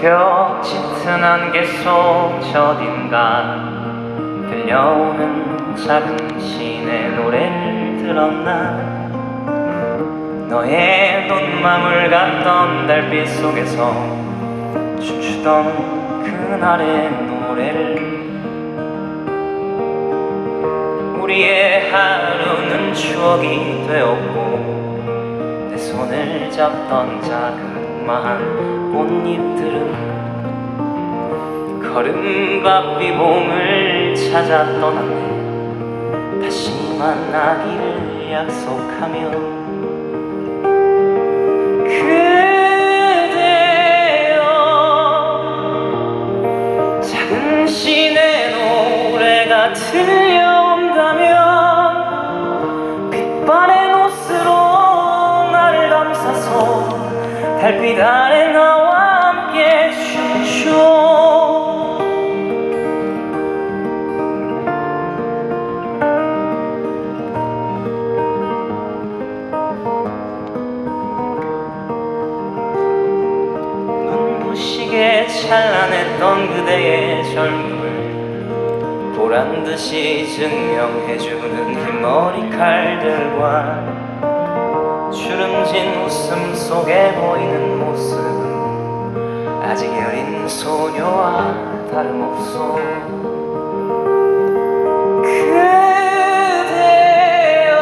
새벽 짙은 안개 속 저딘가 들려오는 작은 신의 노래를 들었나? 너의 눈망울 같던 달빛 속에서 춤추던 그날의 노래를 우리의 하루는 추억이 되었고 내 손을 잡던 자 그마한 꽃잎들은 걸음바삐 봄을 찾아 떠나네. 다시 만나기를 약속하며 그대여 작은 신의 노래가 들 달빛 아래 나와 함께 춤춰 눈부시게 찬란했던 그대의 젊음을 보란 듯이 증명해주는 흰 머리칼들과 주름진 웃음 속에 보이는 모습은 아직 여린 소녀와 다름없어 그대여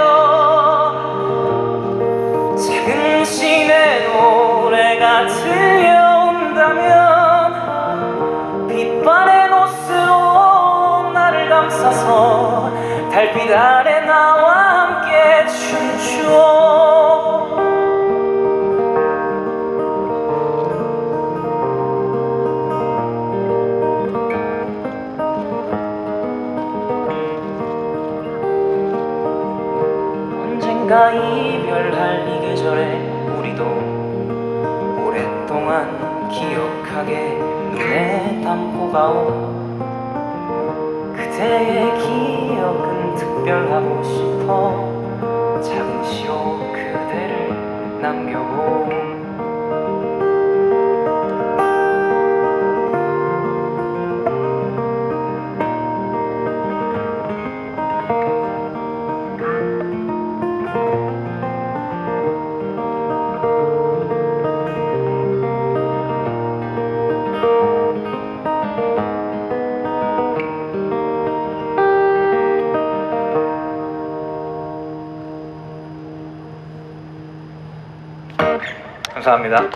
작은 신의 노래가 들려온다면 빛바랜 옷으로 나를 감싸서 달빛 아래 언젠가 이별할 이 계절에 우리도 오랫동안 기억하게 눈에 담고 가오. 그대의 기억은 특별하고 싶어. 작은 시로 그대를 남겨 감사합니다.